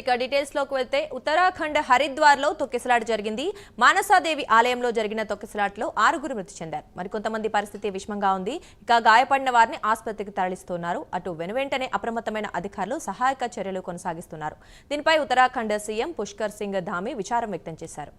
ఇక డీటెయిల్స్లోకి వెళ్తే ఉత్తరాఖండ్ హరిద్వార్లో తొక్కిసలాట జరిగింది. మానసాదేవి ఆలయంలో జరిగిన తొక్కిసలాటలో ఆరుగురు మృతి చెందారు. మరికొంతమంది పరిస్థితి విషమంగా ఉంది. ఇక గాయపడిన వారిని ఆసుపత్రికి తరలిస్తున్నారు. అటు వెనువెంటనే అప్రమత్తమైన అధికారులు సహాయక చర్యలు కొనసాగిస్తున్నారు. దీనిపై ఉత్తరాఖండ్ సీఎం పుష్కర్ సింగ్ ధామి విచారం వ్యక్తం చేశారు.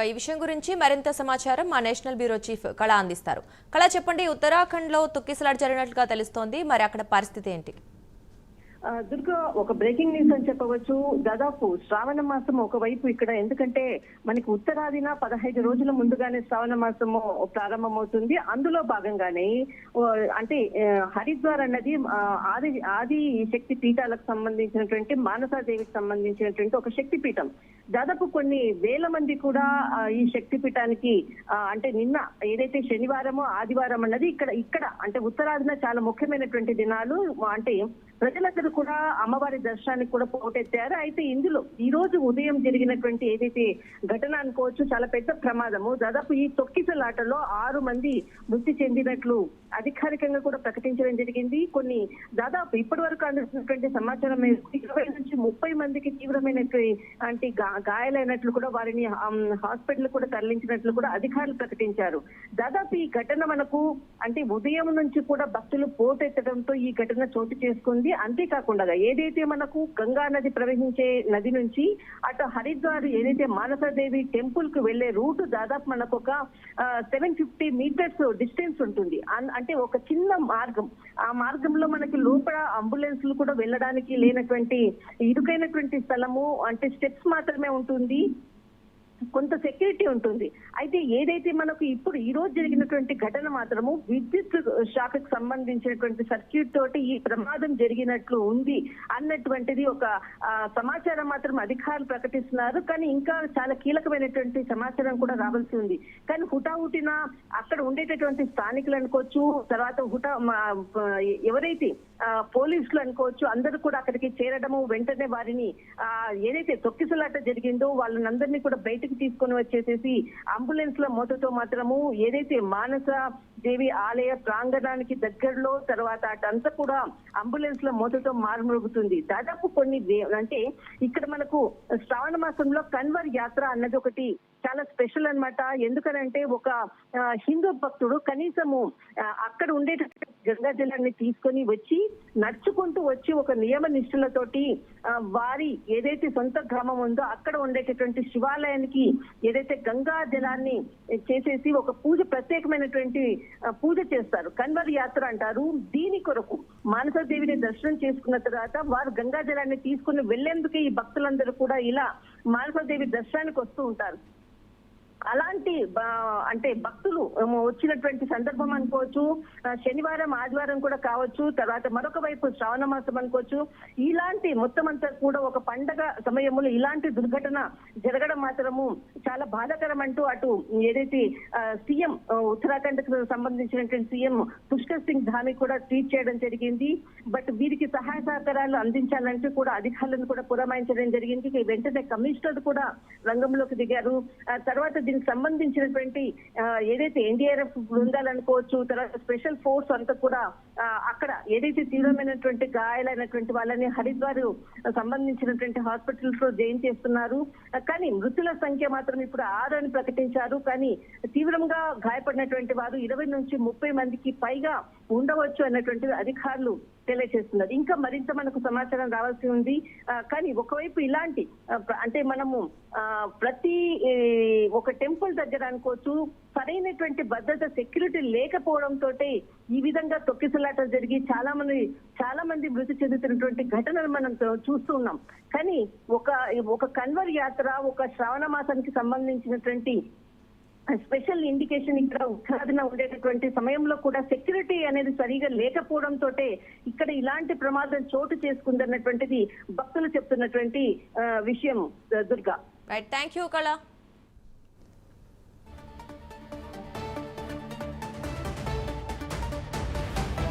ఇక ఈ విషయం గురించి మరింత సమాచారం మా నేషనల్ బ్యూరో చీఫ్ కళ అందిస్తారు. కళ చెప్పండి ఉత్తరాఖండ్లో తొక్కిసలాట జరిగినట్లుగా తెలుస్తోంది. మరి అక్కడ పరిస్థితి ఏంటి? దుర్గా ఒక బ్రేకింగ్ న్యూస్ అని చెప్పవచ్చు. దాదాపు శ్రావణ మాసం ఒకవైపు ఇక్కడ ఎందుకంటే మనకి ఉత్తరాదిన పదహైదు రోజుల ముందుగానే శ్రావణ మాసము ప్రారంభమవుతుంది. అందులో భాగంగానే అంటే హరిద్వార్ అన్నది ఆది ఆది శక్తి పీఠాలకు సంబంధించినటువంటి మానసాదేవికి సంబంధించినటువంటి ఒక శక్తి పీఠం. దాదాపు కొన్ని వేల మంది కూడా ఈ శక్తి పీఠానికి అంటే నిన్న ఏదైతే శనివారమో ఆదివారం అన్నది ఇక్కడ ఇక్కడ అంటే ఉత్తరాదిన చాలా ముఖ్యమైనటువంటి దినాలు అంటే ప్రజలందరూ కూడా అమ్మవారి దర్శనానికి కూడా పోటెత్తారు. అయితే ఇందులో ఈ రోజు ఉదయం జరిగినటువంటి ఏదైతే ఘటన అనుకోవచ్చు చాలా పెద్ద ప్రమాదము. దాదాపు ఈ తొక్కిసలాటలో ఆరు మంది మృతి చెందినట్లు అధికారికంగా కూడా ప్రకటించడం జరిగింది. కొన్ని దాదాపు ఇప్పటి వరకు అందిస్తున్నటువంటి సమాచారం ఇరవై నుంచి ముప్పై మందికి తీవ్రమైనటువంటి గాయాలైనట్లు కూడా వారిని హాస్పిటల్ కూడా తరలించినట్లు కూడా అధికారులు ప్రకటించారు. దాదాపు ఈ ఘటన మనకు అంటే ఉదయం నుంచి కూడా భక్తులు పోటెత్తడంతో ఈ ఘటన చోటు చేసుకుంది. అంతేకాకుండా ఏదైతే మనకు గంగా నది ప్రవహించే నది నుంచి అటు హరిద్వార్ ఏదైతే మానసదేవి టెంపుల్కు వెళ్ళే రూట్ దాదాపు మనకు ఒక సెవెన్ ఫిఫ్టీ మీటర్స్ డిస్టెన్స్ ఉంటుంది. అంటే ఒక చిన్న మార్గం. ఆ మార్గంలో మనకి లోపల అంబులెన్స్లు కూడా వెళ్ళడానికి లేనటువంటి ఇరుకైనటువంటి స్థలము అంటే స్టెప్స్ మాత్రమే ఉంటుంది. కొంత సెక్యూరిటీ ఉంటుంది. అయితే ఏదైతే మనకు ఇప్పుడు ఈ రోజు జరిగినటువంటి ఘటన మాత్రము విద్యుత్ శాఖకు సంబంధించినటువంటి సర్క్యూట్ తోటి ఈ ప్రమాదం జరిగినట్లు ఉంది అన్నటువంటిది ఒక సమాచారం మాత్రం అధికారులు ప్రకటిస్తున్నారు. కానీ ఇంకా చాలా కీలకమైనటువంటి సమాచారం కూడా రావాల్సి ఉంది. కానీ హుటాహుటిన అక్కడ ఉండేటటువంటి స్థానికులు అనుకోవచ్చు తర్వాత హుటా మా- ఎవరైతే పోలీసులు అనుకోవచ్చు అందరూ కూడా అక్కడికి చేరడము వెంటనే వారిని ఏదైతే తొక్కిసలాట జరిగిందో వాళ్ళనందరినీ కూడా బయటకు తీసుకొని వచ్చేసేసి అంబులెన్స్ ల మోతతో మాత్రము ఏదైతే మానస దేవి ఆలయ ప్రాంగణానికి దగ్గరలో తర్వాత అటంతా కూడా అంబులెన్స్లో మోతతో మారుమరుగుతుంది. దాదాపు కొన్ని అంటే ఇక్కడ మనకు శ్రావణ మాసంలో కన్వర్ యాత్ర అన్నది ఒకటి చాలా స్పెషల్ అన్నమాట. ఎందుకనంటే ఒక హిందూ భక్తుడు కనీసము అక్కడ ఉండేటటువంటి గంగా జలాన్ని తీసుకొని వచ్చి నడుచుకుంటూ వచ్చి ఒక నియమ నిష్ఠలతోటి వారి ఏదైతే సొంత గ్రామం ఉందో అక్కడ ఉండేటటువంటి శివాలయానికి ఏదైతే గంగా జలాన్ని చేసేసి ఒక పూజ ప్రత్యేకమైనటువంటి పూజ చేస్తారు. కన్వర్ యాత్ర అంటారు. దీని కొరకు మానసదేవిని దర్శనం చేసుకున్న తర్వాత వారు గంగా జలాన్ని తీసుకుని వెళ్ళేందుకే ఈ భక్తులందరూ కూడా ఇలా మానసదేవి దర్శనానికి వస్తూ ఉంటారు. అలాంటి అంటే భక్తులు వచ్చినటువంటి సందర్భం అనుకోవచ్చు శనివారం ఆదివారం కూడా కావచ్చు తర్వాత మరొక వైపు శ్రావణ మాసం అనుకోవచ్చు ఇలాంటి మొత్తం అంతా కూడా ఒక పండగ సమయంలో ఇలాంటి దుర్ఘటన జరగడం మాత్రము చాలా బాధాకరం అంటూ అటు ఏదైతే సీఎం ఉత్తరాఖండ్కు సంబంధించినటువంటి సీఎం పుష్కర్ సింగ్ ధామి కూడా ట్వీట్ చేయడం జరిగింది. బట్ వీరికి సహాయ సహకారాలు అందించాలంటూ కూడా అధికారులను కూడా పురమాయించడం జరిగింది. వెంటనే కమిషనర్ కూడా రంగంలోకి దిగారు. ఆ తర్వాత దీనికి సంబంధించినటువంటి ఏదైతే ఎన్డీఆర్ఎఫ్ బృందాలు అనుకోవచ్చు తర్వాత స్పెషల్ ఫోర్స్ అంతా కూడా అక్కడ ఏదైతే తీవ్రమైనటువంటి గాయాలైనటువంటి వాళ్ళని హరిద్వార్ సంబంధించినటువంటి హాస్పిటల్స్లో జాయిన్ చేస్తున్నారు. కానీ మృతుల సంఖ్య మాత్రం ఇప్పుడు ఆరు అని ప్రకటించారు. కానీ తీవ్రంగా గాయపడినటువంటి వారు ఇరవై నుంచి ముప్పై మందికి పైగా ఉండవచ్చు అన్నటువంటిది అధికారులు తెలియజేస్తున్నది ఇంకా మరింత మనకు సమాచారం రావాల్సి ఉంది. కానీ ఒకవైపు ఇలాంటి అంటే మనము ఆ, ప్రతి ఒక టెంపుల్ దగ్గర అనుకోవచ్చు సరైనటువంటి భద్రత సెక్యూరిటీ లేకపోవడంతో ఈ విధంగా తొక్కిసలాట జరిగి చాలా మంది చాలా మంది మృతి చెందుతున్నటువంటి ఘటనలు మనం చూస్తున్నాం చూస్తూ ఉన్నాం. కానీ ఒక ఒక కన్వర్ యాత్ర ఒక శ్రావణ మాసానికి సంబంధించినటువంటి స్పెషల్ ఇండికేషన్ ఇక్కడ ఉత్సాహన ఉండేటటువంటి సమయంలో కూడా సెక్యూరిటీ అనేది సరిగా లేకపోవడంతో ఇక్కడ ఇలాంటి ప్రమాదం చోటు చేసుకుందన్నటువంటిది భక్తులు చెప్తున్నటువంటి ఆ, విషయం దుర్గా. థ్యాంక్ యూ కళ.